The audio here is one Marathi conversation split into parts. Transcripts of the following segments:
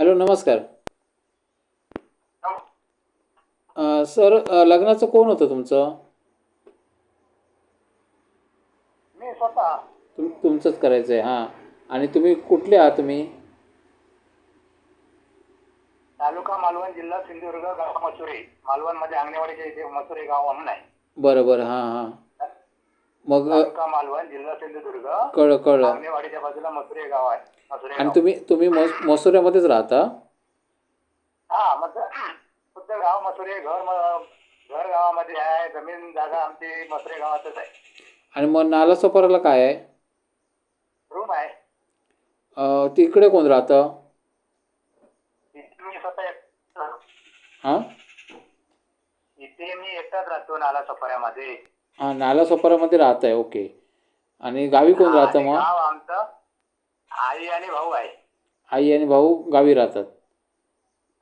हॅलो नमस्कार. सर लग्नाचं कोण होतं तुमचं? मी स्वतः. तुम तुमचंच करायचं आहे हां. आणि तुम्ही कुठले आहात तुम्ही? तालुका मालवण जिल्हा सिंधुदुर्ग गाव मसुरे मालवणमध्ये अंगणेवाडीच्या इथे मसुरे गाव म्हणून आहे. बरं बरं हां हां. मग तालुका मालवण जिल्हा सिंधुदुर्ग. कळलं कळलं. अंगणेवाडीच्या बाजूला मसुरे गाव आहे. आणि तुम्ही तुम्ही मस मसुऱ्यामध्येच राहता? हा मग खुद्द गाव मसुरे घर घर गावामध्ये आहे जमीन जागा आमची मसुरे गावातच आहे. आणि मग नालासोपाराला काय आहे? रूम आहे. तिकडे कोण राहतं? हां? इथे मी एकटाच राहतो नाला सफाऱ्यामध्ये हां नालासोपारामध्ये राहत आहे ओके. आणि गावी कोण राहतं मग? आमचं आई आणि भाऊ आहे. आई आणि भाऊ गावी राहतात.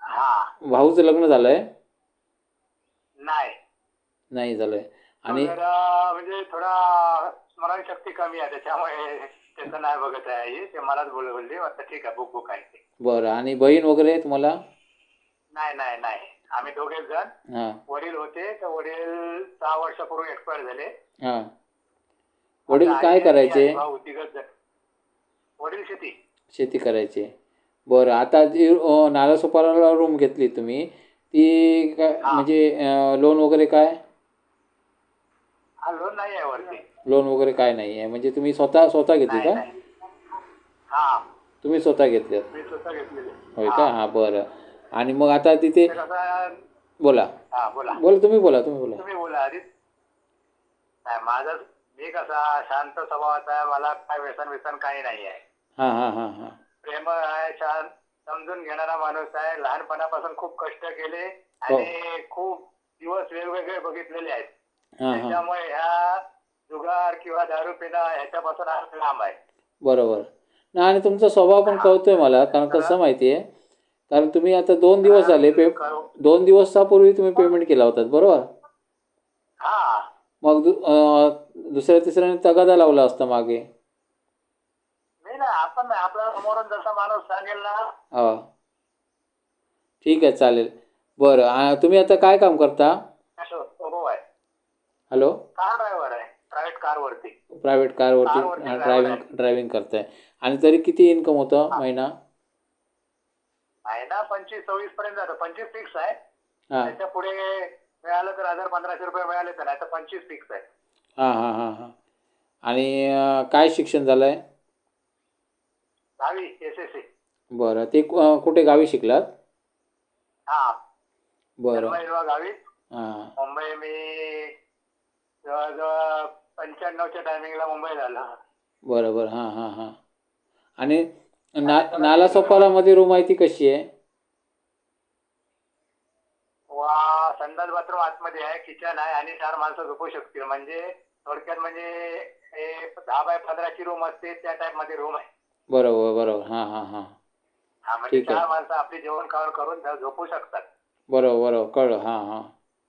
हा. भाऊचं लग्न झालं आहे नाही नाही झालं आहे आणि म्हणजे थोडा स्मरणशक्ती कमी आहे त्याच्यामुळे त्याचं नाही बघत आहे हे. ते मलाच बोल बोलले. म्हटलं ठीक आहे बुक बुक आहे ते. बरं. आणि बहीण वगैरे आहे तुम्हाला? नाही नाही नाही. आम्ही दोघेच जण. हां. वडील होते तर वडील सहा वर्षापूर्वी एक्सपायर झाले. हां. वडील आता काय आई आणि करायचे? भाऊ तिघच जण. शेती? शेती करायचे. बरं आता जी नालासोपाराला रूम घेतली तुम्ही ती काय. म्हणजे लोन वगैरे काय? हा लोन नाही आहे वरती. लोन वगैरे काय नाही आहे? म्हणजे तुम्ही स्वतः स्वतः घेतली का? हा. तुम्ही स्वतः घेतली. मी स्वतः घेतलेले होय का? हां बरं. आणि मग आता तिथे बोला. हा बोला. बोला तुम्ही बोला तुम्ही बोला. तुम्ही बोला आधी. नाही माझं मी कसा शांत स्वभावाचा आहे मला काय व्यसन व्यसन काही नाही आहे. हां हां हां हां. प्रेमळ आहे छान समजून घेणारा माणूस आहे. लहानपणापासून खूप कष्ट केले हो. आणि खूप दिवस वेगवेगळे बघितलेले आहेत. हां हां. त्याच्यामुळे ह्या जुगार किंवा दारू पिणं ह्याच्यापासून आम्ही लांब आहे. बरोबर. ना आणि तुमचा स्वभाव पण कळतोय मला कारण कसं माहिती आहे कारण तुम्ही आता दोन दिवस झाले पे दोन दिवसापूर्वी तुम्ही पेमेंट केला होतात बरोबर? हा. मग दु अं, दुसऱ्या तिसऱ्याने तगादा लावला असता मागे. आपण आपल्या समोरून जसा माणूस सांगेल ना हा. ठीक आहे चालेल. बरं आ, तुम्ही आता काय काम करता? असं स्वभाव आहे हॅलो. कार ड्रायव्हर आहे प्रायव्हेट कार वरती प्रायव्हेट कारवरती कारवरती driver ड्रायव्हिंग ड्रायव्हिंग करताय. आणि तरी किती इन्कम होतं महिना? आहे ना पंचवीस सव्वीस पर्यंत जातं. पंचवीस फिक्स आहे. हां. त्याच्या पुढे मिळालं तर हजार पंधराशे रुपये मिळाले तर नाही तर पंचवीस फिक्स आहे. हां हां हां हां. आणि अं, काय शिक्षण झालं आहे दहावी एस एस बरं ते कु- कुठे गावी शिकलात? हा. बरं. जन्महिरवा गावी. हां. मुंबई मी जवळजवळ पंच्याण्णवच्या टायमिंगला मुंबई झालं. बरं बरं. हां हां हां. आणि ना नालासोपारामध्ये रूम आहे ती कशी आहे? वा संडास बाथरूम आतमध्ये आहे किचन आहे आणि चार माणसं झोपू शकतील. म्हणजे थोडक्यात म्हणजे हे दहा बाय पंधराची रूम असते त्या टाईपमध्ये रूम आहे. बरोबर बरोबर. हां हां हां. हा म्हणजे ठीक आहे. चार माणसं आपली जेवण खावण करून झोपू शकतात. बरोबर बरोबर. कळलं. हां हां.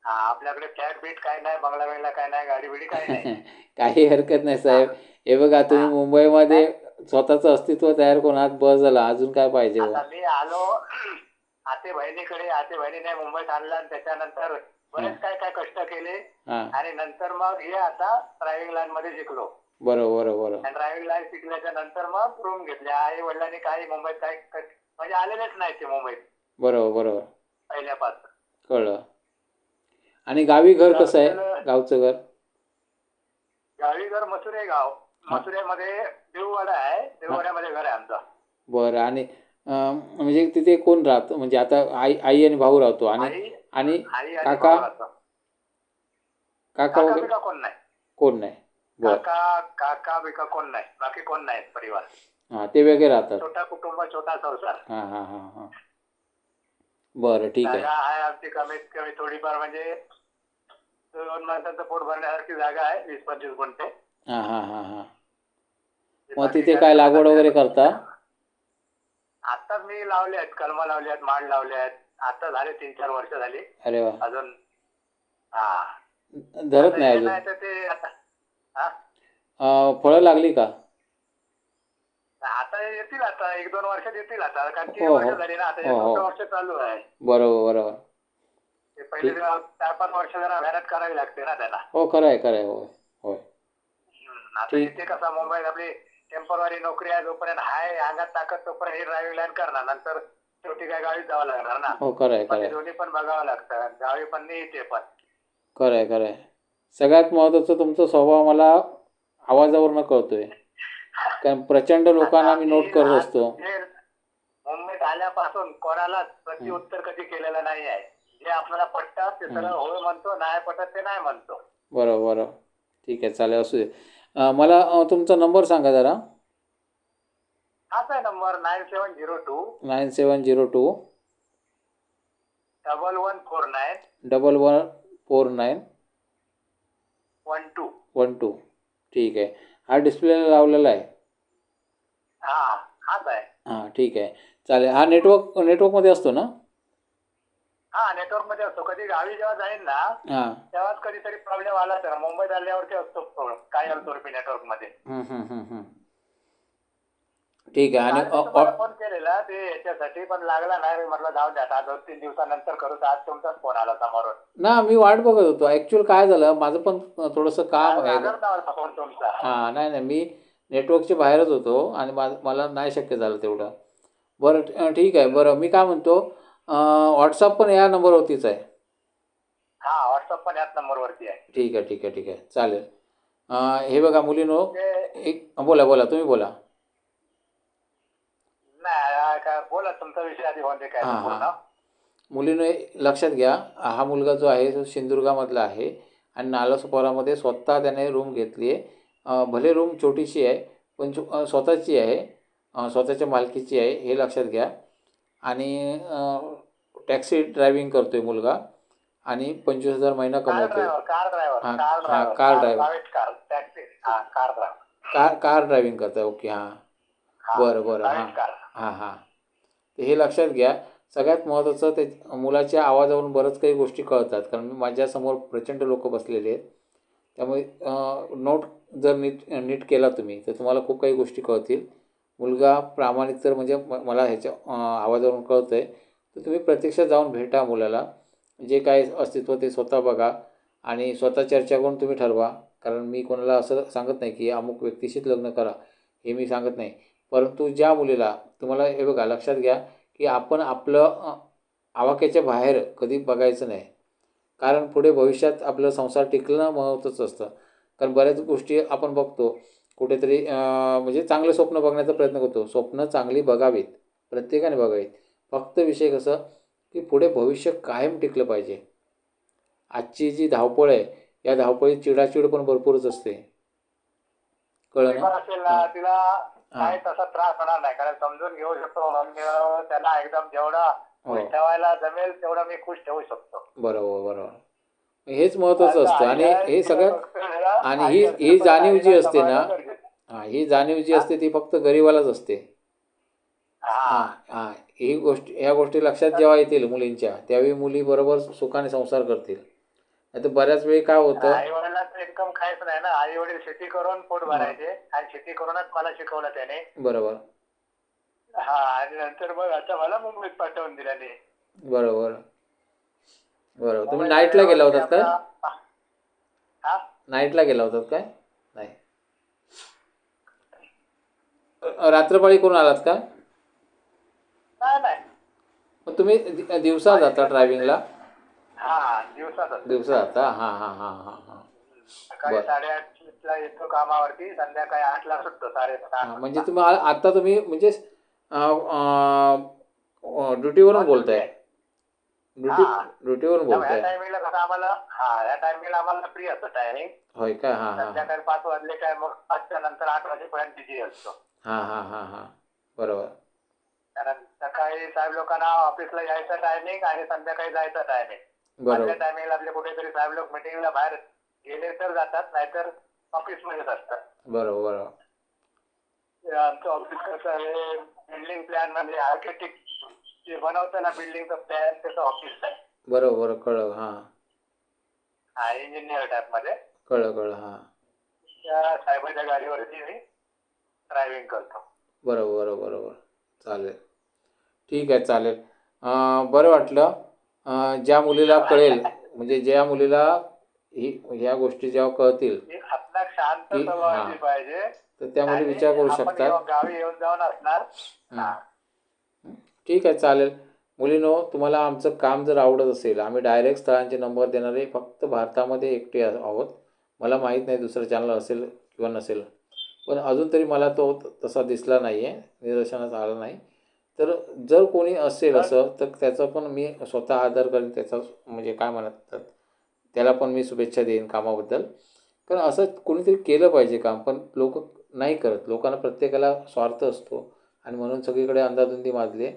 हा आपल्याकडे फ्लॅट बीट काय नाही बंगला बिंगला काय नाही गाडी बिडी काय नाही. काही हरकत नाही साहेब. हे. बघा तुम्ही मुंबईमध्ये स्वतःचं अस्तित्व तयार करून आहात बस झाला. अजून काय पाहिजे हो? आता मी आलो आते बहिणीकडे आते बहिणीने मुंबईत आणलं आणि त्याच्यानंतर बरेच काय काय कष्ट केले. हां. आणि नंतर मग हे आता ड्रायव्हिंग लाईन मध्ये शिकलो. बरोबर बरोबर. आणि ड्रायव्हिंग लाईन शिकल्याच्या नंतर मग रूम घेतले. आई वडिलांनी काही मुंबईत काही क- म्हणजे आलेलेच नाही ते मुंबईत. बरोबर बरोबर. पहिल्यापासून. कळलं. आणि गावी घर कसं आहे? गावचं घर? गावी घर मसुरे गाव. मसुरेमध्ये देववाडा आहे. देववाड्यामध्ये घर आहे आमचं. बरं आणि अं, म्हणजे तिथे कोण राहतं? म्हणजे आता आई आई आणि भाऊ राहतो. आणि आई आणि आई आणि काका? भाऊ राहतो. काका काका वगैरे? बिका कोण नाही. कोण नाही. काका काका बिका कोण नाही? बाकी कोण नाही परिवार? हां ते वेगळे राहतात. छोटा कुटुंब छोटा संसार. हां हां हां हां. बरं ठीक आहे. जागा आहे आमची कमीत कमी थोडीफार म्हणजे दोन माणसाचं पोट भरण्यासारखी जागा आहे वीस पंचवीस गुंठे. हां हां हां हां. मग तिथे काय लागवड वगैरे करता? आता मी लावले आहेत कलमा लावले आहेत माड लावले आहेत. आता झाले तीन चार वर्ष झाली. अरे वा. अजून हा. धरत नाही अजून? नाही तर ते आता फळं लागली का? आता येतील आता एक दोन वर्षात येतील आता कारण तीन हो, वर्ष हो. झाली ना आता हो, हो. एक वर्ष चालू आहे. बरोबर बरोबर. ते पहिले जरा चार पाच वर्ष जरा मेहनत करावी लागते ना त्याला. हो खरं आहे खरं आहे होय होय. हम्म, आता ठीक. इथे कसं मुंबईत आपली टेंपररी नोकरी आहे जोपर्यंत हाय अंगात ताकद तोपर्यंत हे ड्रायव्हिंग लाईन करणार नंतर शेवटी काय गावीच जावं लागणार ना. हो खरं आहे पण खरं ते आहे दोन्ही पण बघावं लागतं गावी पण नाही इथे पण. खरं आहे खरं आहे सगळ्यात महत्त्वाचं तुमचा स्वभाव मला आवाजावरनं कळतोय. कारण प्रचंड लोकांना मी नोट करत असतो. मुंबईत आल्यापासून कोणालाच प्रत्युत्तर कधी केलेलं नाही आहे. जे आपल्याला पटतात ते सरळ होय म्हणतो नाही पटत ते नाही म्हणतो. बरोबर बरोबर. ठीक आहे चालेल असू दे. मला तुमचा नंबर सांगा जरा. हाच आहे number nine seven zero two. Nine seven zero two. Double one four nine. Double one four nine. One two one two ठीक आहे. हा डिस्प्लेला लावलेला आहे. हा हाच आहे हां ठीक आहे. चालेल. हा नेटवर्क नेटवर्कमध्ये असतो ना? हा नेटवर्कमध्ये असतो. कधी गावी जेव्हा जाईन ना हां. तेव्हाच कधीतरी प्रॉब्लेम आला तर मुंबईत आल्यावरती असतो प्रॉब्लेम कायम स्वरूपी नेटवर्कमध्ये? हम्म, हम्म, हम्म, हम्म. ठीक आहे. आणि फोन केलेला ते याच्यासाठी पण लागला नाही मी म्हटलं जाऊ द्या आता दोन तीन दिवसानंतर करू तर आज तुमचाच फोन आला समोरून. ना मी वाट बघत होतो. ॲक्च्युअल काय झालं माझं पण थोडंसं काम आहे लागत नव्हता फोन तुमचा. हां नाही नाही. मी नेटवर्कच्या बाहेरच होतो आणि मा मला नाही शक्य झालं तेवढं. बरं ठ- ठीक आहे. बरं मी काय म्हणतो व्हॉट्सअप पण या नंबरवरतीच आहे. हा व्हॉट्सअप पण याच नंबरवरती आहे. ठीक आहे ठीक आहे ठीक आहे. चालेल. अं, हे बघा मुलीनो ते एक बोला बोला तुम्ही बोला. काय बोला तुमचा विषय आधी दे काय हा, हा. मुलीनं लक्षात घ्या हा मुलगा जो आहे तो सिंधुदुर्गामधला आहे आणि नालासोपारामध्ये स्वतः त्याने रूम घेतली आहे. भले रूम छोटीशी आहे पण अं, स्वतःची आहे अं, स्वतःच्या मालकीची आहे हे लक्षात घ्या. आणि अं, टॅक्सी ड्रायव्हिंग करतो आहे मुलगा आणि पंचवीस हजार महिना कार कमवतो ड्रायव्हर कार ड्रायव्हर हा, कार हा, ड्रायव्हर. Car driver. हा car driver. Car car driving करता ओके हां. बरं, बरं, हा. हां हां. तर हे लक्षात घ्या. सगळ्यात महत्त्वाचं ते मुलाच्या आवाजावरून बरंच काही गोष्टी कळतात. कारण मी माझ्यासमोर प्रचंड लोक बसलेले आहेत. त्यामुळे नोट जर नीट नीट केला तुम्ही तर तुम्हाला खूप काही गोष्टी कळतील. मुलगा प्रामाणिक तर म्हणजे म- मला ह्याच्या आवाजावरून कळतं आहे तर तुम्ही प्रत्यक्षात जाऊन भेटा मुलाला. जे काय अस्तित्व ते स्वतः बघा आणि स्वतः चर्चा करून तुम्ही ठरवा. कारण मी कोणाला असं सांगत नाही की अमुक व्यक्तीशीच लग्न करा. हे मी सांगत नाही. परंतु ज्या मुलीला तुम्हाला हे बघा लक्षात घ्या की आपण आपलं आवाक्याच्या बाहेर कधी बघायचं नाही. कारण पुढे भविष्यात आपलं संसार टिकणं महत्त्वाचं असतं. कारण बऱ्याच गोष्टी आपण बघतो. कुठेतरी म्हणजे चांगले स्वप्न बघण्याचा प्रयत्न करतो. स्वप्न चांगली बघावीत. प्रत्येकाने बघावीत. फक्त विषय कसं की पुढे भविष्य कायम टिकलं पाहिजे. आजची जी धावपळ आहे या धावपळीत चिडाचिड पण भरपूरच असते. कळलं ना? तिला काही तसा त्रास होणार नाही कारण समजून घेऊ शकतो म्हणून त्याला एकदम जेवढा हो. खुश ठेवायला जमेल तेवढं मी खुश ठेवू शकतो. बरोबर बरोबर. हेच महत्त्वाचं असतं आणि आता हे सगळ्यात आईला- आणि ही- ही जाणीव जी असते ना. हां ही जाणीव जी असते ती फक्त गरिबालाच असते. हा. हां हां गोष्टी ह्या गोष्टी लक्षात जेव्हा येतील मुलींच्या त्यावेळी मुली बरोबर सुखाने संसार करतील. नाही तर बऱ्याच वेळी काय होतं इन्कम काहीच नाही ना. आई वडील शेती करून पोट भरायचे. आणि शेती करूनच मला शिकवलं त्याने. बरोबर. हा आणि नंतर मग आता मला मुंबईत पाठवून दिल्याने. बरोबर. बरोबर. तुम्ही नाईटला गेला होतात काय हा? नाईटला गेला होतात काय? नाही. रात्रपाळी करून आलात का? नाही नाही. मग तुम्ही दि- दिवसा जाता ड्रायव्हिंगला हा दिवसातच. दिवसा जाता? हां हां हां हां हां. सकाळी. साडेआठ ला येतो कामावरती संध्याकाळी आठ ला सुटतो साडेसहा हां म्हणजे तुम्ही आ- आता तुम्ही म्हणजे ड्युटीवरून बोलताय. ड्युटी. हां. ड्युटीवरून ह्या बोलताय. टायमिंगला कसं आम्हाला हा या टायमिंगला आम्हाला फ्री असतो टायमिंग. होय काय हां हां संध्याकाळी पाच वाजले काय मग पाचच्या नंतर आठ वाजेपर्यंत बिझी असतो. हां हां हां हां. बरोबर. कारण सकाळी साहेब लोकांना ऑफिसला यायचं टायमिंग आणि संध्याकाळी जायचं टायमिंग बरोबर. टायमिंगला आपले कुठेतरी साहेब लोक मिटिंगला बाहेर गेले तर जातात नाहीतर ऑफिसमध्येच असतात. बरोबर आमचं ऑफिस कसं आहे बिल्डिंग प्लॅन म्हणजे आर्किटेक्ट जे बनवतं ना बिल्डिंगचं प्लॅन त्याचं ऑफिस आहे. बरोबर बरोबर कळलं हां. हा इंजिनियर टाईपमध्ये. कळलं कळलं हां. त्या साहेबाच्या गाडीवरती मी ड्रायव्हिंग करतो. बरोबर बरोबर बरोबर. चालेल. ठीक आहे चालेल. अं, बरं वाटलं. अं, ज्या मुलीला कळेल म्हणजे ज्या मुलीला ही ह्या गोष्टी जेव्हा कळतील एक आपला शांत की- स्वभावाची हा. पाहिजे. तर त्या मुली आणि विचार करू आपण शकतात. गावी येऊन जाऊन असणार. हा. ठीक आहे चालेल. मुलीनो तुम्हाला आमचं काम जर आवडत असेल आम्ही डायरेक्ट स्थळांचे नंबर देणारे फक्त भारतामध्ये एकटे आहोत. मला माहीत नाही दुसरं चॅनल असेल किंवा नसेल. पण अजून तरी मला तो त- तसा दिसला नाही आहे निदर्शनास आला नाही. तर जर कोणी असेल असं तर त्याचा पण मी स्वतः आदर करेन त्याचा म्हणजे काय म्हणतात? त्याला पण मी शुभेच्छा देईन कामाबद्दल. कारण असं कोणीतरी केलं पाहिजे काम पण लोक नाही करत. लोकांना प्रत्येकाला स्वार्थ असतो. आणि म्हणून सगळीकडे अंधाधुंदी माजली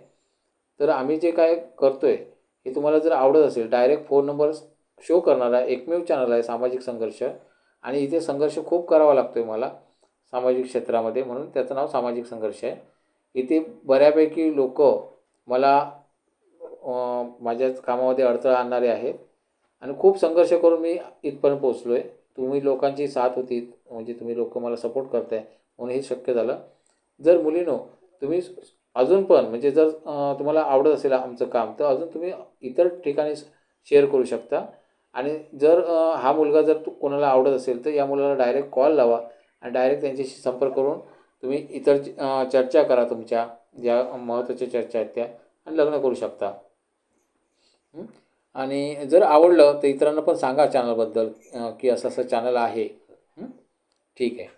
तर आम्ही जे काय करतो आहे हे तुम्हाला जर आवडत असेल डायरेक्ट फोन नंबर शो करणारा एकमेव चॅनल आहे सामाजिक संघर्ष. आणि इथे संघर्ष खूप करावा लागतो आहे मला सामाजिक क्षेत्रामध्ये. म्हणून त्याचं नाव सामाजिक संघर्ष आहे. इथे बऱ्यापैकी लोक मला माझ्याच माझ्या कामामध्ये अडथळा आणणारे आहेत. आणि खूप संघर्ष करून मी इथपर्यंत पोचलो आहे तुम्ही लोकांची साथ होती म्हणजे तुम्ही लोक मला सपोर्ट करताय म्हणून हे शक्य झालं. जर मुलीनो तुम्ही अजून पण म्हणजे जर तुम्हाला आवडत असेल आमचं काम तर अजून तुम्ही इतर ठिकाणी शेअर करू शकता. आणि जर हा मुलगा जर तू कोणाला आवडत असेल तर या मुलाला डायरेक्ट कॉल लावा आणि डायरेक्ट त्यांच्याशी संपर्क करून तुम्ही इतर चर्चा करा तुमच्या ज्या महत्त्वाच्या चर्चा आहेत त्या आणि लग्न करू शकता. आणि जर आवडलं तर इतरांना पण सांगा चॅनलबद्दल की असं असं चॅनल आहे. ठीक आहे.